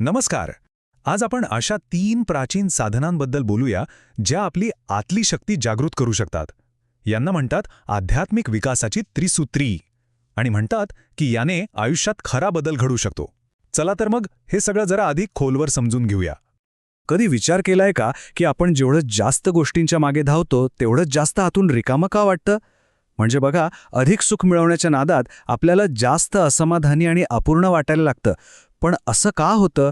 नमस्कार. आज आपण अशा तीन प्राचीन साधनांबद्दल बोलूया ज्या आपली आतली शक्ती जागृत करू शकतात. यांना म्हणतात आध्यात्मिक विकासाची त्रिसूत्री आणि म्हणतात की याने आयुष्यात खरा बदल घडू शकतो. चला तर मग हे सगळं जरा अधिक खोलवर समजून घेऊया. कधी विचार केलाय का की आपण जेवढं जास्त गोष्टींच्या मागे धावतो तेवढंच जास्त आतून रिकामं का वाटतं? म्हणजे बघा अधिक सुख मिळवण्याच्या नादात आपल्याला जास्त असमाधानी आणि अपूर्ण वाटायला लागतं. पण असं का होतं?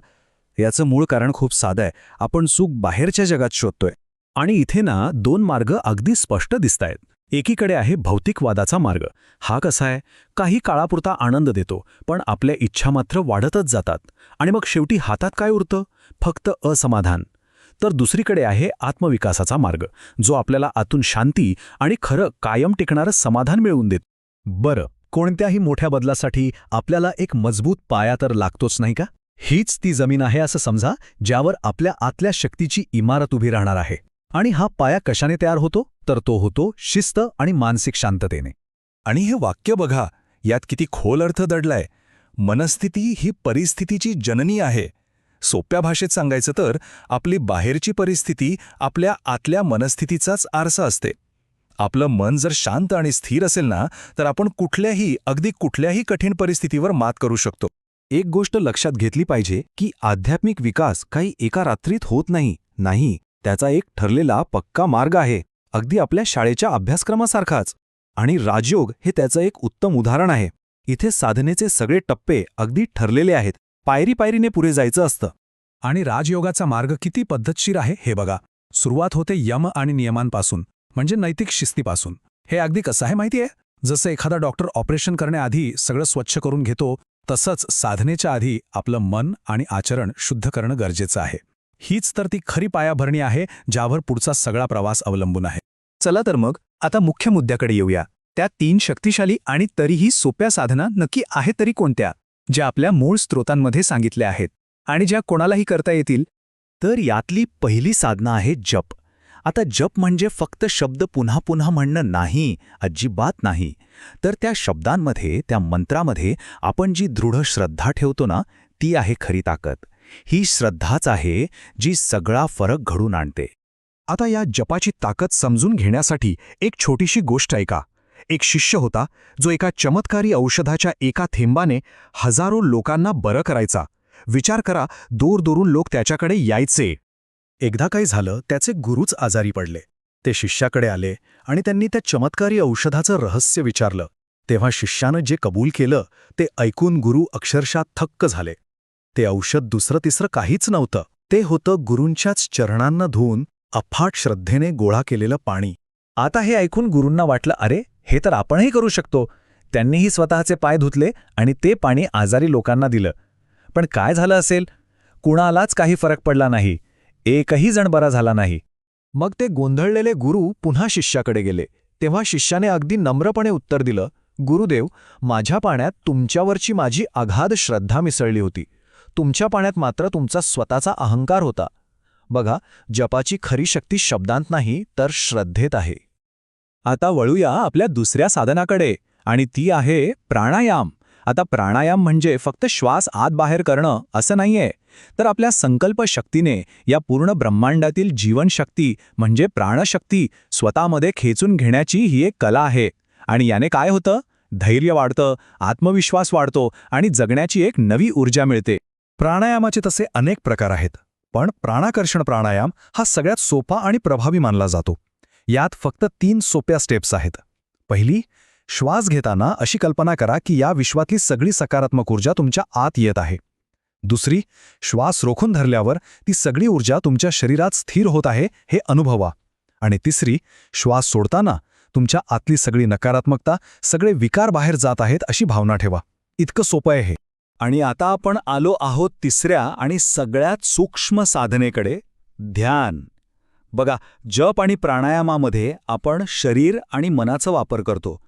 याचं मूळ कारण खूप साधं आहे. आपण सुख बाहेरच्या जगात शोधतोय. आणि इथे ना दोन मार्ग अगदी स्पष्ट दिसतायत एकीकडे आहे भौतिकवादाचा मार्ग. हा कसा आहे? काही काळापुरता आनंद देतो पण आपल्या इच्छा मात्र वाढतच जातात. आणि मग शेवटी हातात काय उरतं? फक्त असमाधान. तर दुसरीकडे आहे आत्मविकासाचा मार्ग जो आपल्याला आतून शांती आणि खरं कायम टिकणारं समाधान मिळवून देत. बरं. कोणत्याही मोठ्या बदलासाठी आपल्याला एक मजबूत पाया तर लागतोच नाही का? हीच ती जमीन आहे असं समजा ज्यावर आपल्या आतल्या शक्तीची इमारत उभी राहणार आहे. आणि हा पाया कशाने तयार होतो? तर तो होतो शिस्त आणि मानसिक शांततेने. आणि हे वाक्य बघा यात किती खोल अर्थ दडलाय. मनस्थिती ही परिस्थितीची जननी आहे. सोप्या भाषेत सांगायचं तर आपली बाहेरची परिस्थिती आपल्या आतल्या मनस्थितीचाच आरसा असते. आपलं मन जर शांत आणि स्थिर असेल ना तर आपण कुठल्याही अगदी कुठल्याही कठीण परिस्थितीवर मात करू शकतो. एक गोष्ट लक्षात घेतली पाहिजे की आध्यात्मिक विकास काही एका रात्रीत होत नाही नाही त्याचा एक ठरलेला पक्का मार्ग आहे अगदी आपल्या शाळेच्या अभ्यासक्रमासारखाच. आणि राजयोग हे त्याचं एक उत्तम उदाहरण आहे. इथे साधनेचे सगळे टप्पे अगदी ठरलेले आहेत पायरी पायरीने पुढे जायचं असतं. आणि राजयोगाचा मार्ग किती पद्धतशीर आहे हे बघा. सुरुवात होते यम आणि नियमांपासून. म्हणजे नैतिक शिस्तीपासून. हे अगदी कसं आहे माहिती आहे जसं एखादा डॉक्टर ऑपरेशन करण्याआधी सगळं स्वच्छ करून घेतो तसंच साधनेच्या आधी आपलं मन आणि आचरण शुद्ध करणं गरजेचं आहे. हीच तर ती खरी पायाभरणी आहे ज्यावर पुढचा सगळा प्रवास अवलंबून आहे. चला तर मग आता मुख्य मुद्द्याकडे येऊया. त्या तीन शक्तिशाली आणि तरीही सोप्या साधना नक्की आहेत तरी कोणत्या? ज्या आपल्या मूळ स्रोतांमध्ये सांगितल्या आहेत. आणि ज्या कोणालाही करता येतील. तर यातली पहिली साधना आहे जप. आता जप म्हणजे फक्त शब्द पुन्हा पुन्हा म्हणणं नाही अजिबात नाही. तर त्या शब्दांमध्ये त्या मंत्रामध्ये आपण जी दृढ श्रद्धा ठेवतो ना ती आहे खरी ताकद. ही श्रद्धाच आहे जी सगळा फरक घडून आणते. आता या जपाची ताकद समजून घेण्यासाठी एक छोटीशी गोष्ट ऐका. एक शिष्य होता जो एका चमत्कारी औषधाच्या एका थेंबाने हजारो लोकांना बरं करायचा. विचार करा दूरदूरून लोक त्याच्याकडे यायचे. एकदा काय झालं त्याचे गुरुच आजारी पडले. ते शिष्याकडे आले आणि त्यांनी त्या चमत्कारी औषधाचं रहस्य विचारलं. तेव्हा शिष्यानं जे कबूल केलं ते ऐकून गुरु अक्षरशः थक्क झाले. ते औषध दुसरं तिसरं काहीच नव्हतं. ते होतं गुरूंच्याच चरणांना धुवून अफाट श्रद्धेने गोळा केलेलं पाणी. आता हे ऐकून गुरूंना वाटलं अरे हे तर आपणही करू शकतो. त्यांनीही स्वतःचे पाय धुतले आणि ते पाणी आजारी लोकांना दिलं. पण काय झालं असेल? कुणालाच काही फरक पडला नाही. एकही जण बरा झाला नाही. मग ते गोंधळलेले गुरु पुन्हा शिष्याकडे गेले. तेव्हा शिष्याने अगदी नम्रपणे उत्तर दिलं गुरुदेव माझ्या पाण्यात तुमच्यावरची माझी अगाध श्रद्धा मिसळली होती. तुमच्या पाण्यात मात्र तुमचा स्वतःचा अहंकार होता. बघा जपाची खरी शक्ती शब्दांत नाही तर श्रद्धेत आहे. आता वळूया आपल्या दुसऱ्या साधनाकडे आणि ती आहे प्राणायाम. आता प्राणायाम म्हणजे फक्त श्वास आत बाहेर करणं असं नाहीये. तर आपल्या संकल्प शक्तीने या पूर्ण ब्रह्मांडातील जीवनशक्ती म्हणजे प्राणशक्ती स्वतःमध्ये खेचून घेण्याची ही एक कला आहे. आणि याने काय होतं? धैर्य वाढतं आत्मविश्वास वाढतो आणि जगण्याची एक नवी ऊर्जा मिळते. प्राणायामाचे तसे अनेक प्रकार आहेत पण प्राणाकर्षण प्राणायाम हा सगळ्यात सोपा आणि प्रभावी मानला जातो. यात फक्त तीन सोप्या स्टेप्स आहेत. पहिली श्वास घेताना अशी कल्पना करा की या विश्वातली सगळी सकारात्मक ऊर्जा तुमच्या आत येत आहे. दुसरी श्वास रोखून धरल्यावर ती सगळी ऊर्जा तुमच्या शरीरात स्थिर होत आहे हे अनुभवा. आणि तिसरी श्वास सोडताना तुमच्या आतली सगळी नकारात्मकता सगळे विकार बाहेर जात आहेत अशी भावना ठेवा. इतकं सोपं आहे हे. आणि आता आपण आलो आहोत तिसऱ्या आणि सगळ्यात सूक्ष्म साधनेकडे. ध्यान. बघा जप आणि प्राणायामामध्ये आपण शरीर आणि मनाचा वापर करतो.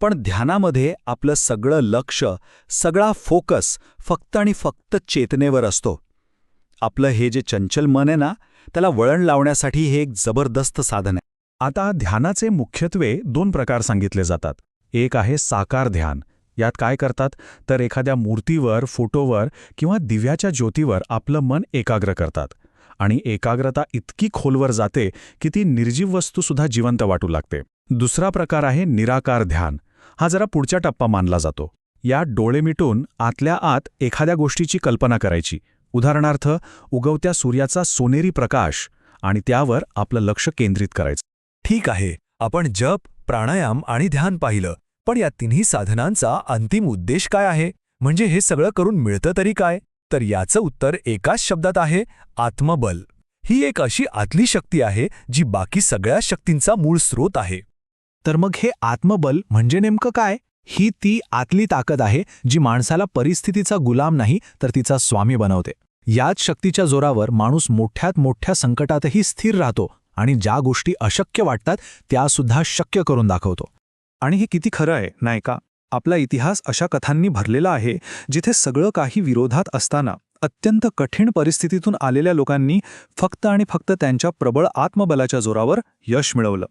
पण ध्यानामध्ये आपलं सगळं लक्ष सगळा फोकस फक्त आणि फक्त चेतनेवर असतो. आपलं हे जे चंचल मन आहे ना त्याला वळण लावण्यासाठी हे एक जबरदस्त साधन आहे. आता ध्यानाचे मुख्यत्वे दोन प्रकार सांगितले जातात. एक आहे साकार ध्यान. यात काय करतात? तर एखाद्या मूर्तीवर फोटोवर किंवा दिव्याच्या ज्योतीवर आपलं मन एकाग्र करतात. आणि एकाग्रता इतकी खोलवर जाते की ती निर्जीव वस्तूसुद्धा जिवंत वाटू लागते. दुसरा प्रकार आहे निराकार ध्यान. हा जरा पुढच्या टप्पा मानला जातो. यात डोळे मिटून आतल्या आत एखाद्या गोष्टीची कल्पना करायची. उदाहरणार्थ उगवत्या सूर्याचा सोनेरी प्रकाश आणि त्यावर आपलं लक्ष केंद्रित करायचं. ठीक आहे आपण जप प्राणायाम आणि ध्यान पाहिलं पण या तिन्ही साधनांचा अंतिम उद्देश काय आहे? म्हणजे हे सगळं करून मिळतं तरी काय? तर याचं उत्तर एकाच शब्दात आहे आत्मबल. ही एक अशी आतली शक्ती आहे जी बाकी सगळ्या शक्तींचा मूळ स्रोत आहे. तर मग हे आत्मबल म्हणजे नेमकं काय? ही ती आतली ताकद आहे जी माणसाला परिस्थितीचा गुलाम नाही तर तिचा स्वामी बनवते. याच शक्तीच्या जोरावर माणूस मोठ्यात मोठ्या संकटातही स्थिर राहतो आणि ज्या गोष्टी अशक्य वाटतात त्यासुद्धा शक्य करून दाखवतो. आणि हे किती खरं आहे नाही का? आपला इतिहास अशा कथांनी भरलेला आहे जिथे सगळं काही विरोधात असताना अत्यंत कठीण परिस्थितीतून आलेल्या लोकांनी फक्त आणि फक्त त्यांच्या प्रबळ आत्मबलाच्या जोरावर यश मिळवलं.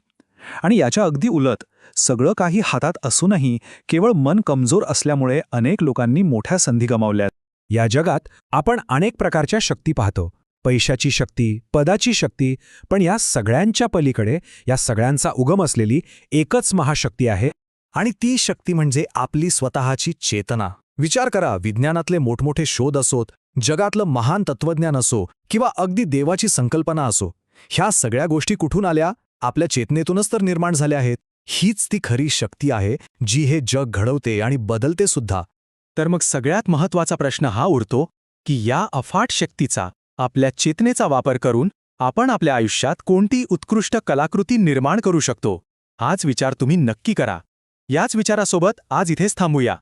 आणि याच्या अगदी उलट सगळं काही हातात असूनही केवळ मन कमजोर असल्यामुळे अनेक लोकांनी मोठ्या संधी गमावल्यात. या जगात आपण अनेक प्रकारच्या शक्ती पाहतो. पैशाची शक्ती पदाची शक्ती पण या सगळ्यांच्या पलीकडे या सगळ्यांचा उगम असलेली एकच महाशक्ती आहे आणि ती शक्ती म्हणजे आपली स्वतःची चेतना. विचार करा विज्ञानातले मोठमोठे शोध असोत जगातलं महान तत्वज्ञान असो किंवा अगदी देवाची संकल्पना असो ह्या सगळ्या गोष्टी कुठून आल्या? आपल्या चेतनेतूनच तर निर्माण झाल्या आहेत. हीच ती खरी शक्ती आहे जी हे जग घडवते आणि बदलते सुद्धा. तर मग सगळ्यात महत्त्वाचा प्रश्न हा उरतो की या अफाट शक्तीचा आपल्या चेतनेचा वापर करून आपण आपल्या आयुष्यात कोणती उत्कृष्ट कलाकृती निर्माण करू शकतो? हाच विचार तुम्ही नक्की करा. याच विचारासोबत आज इथेच थांबूया.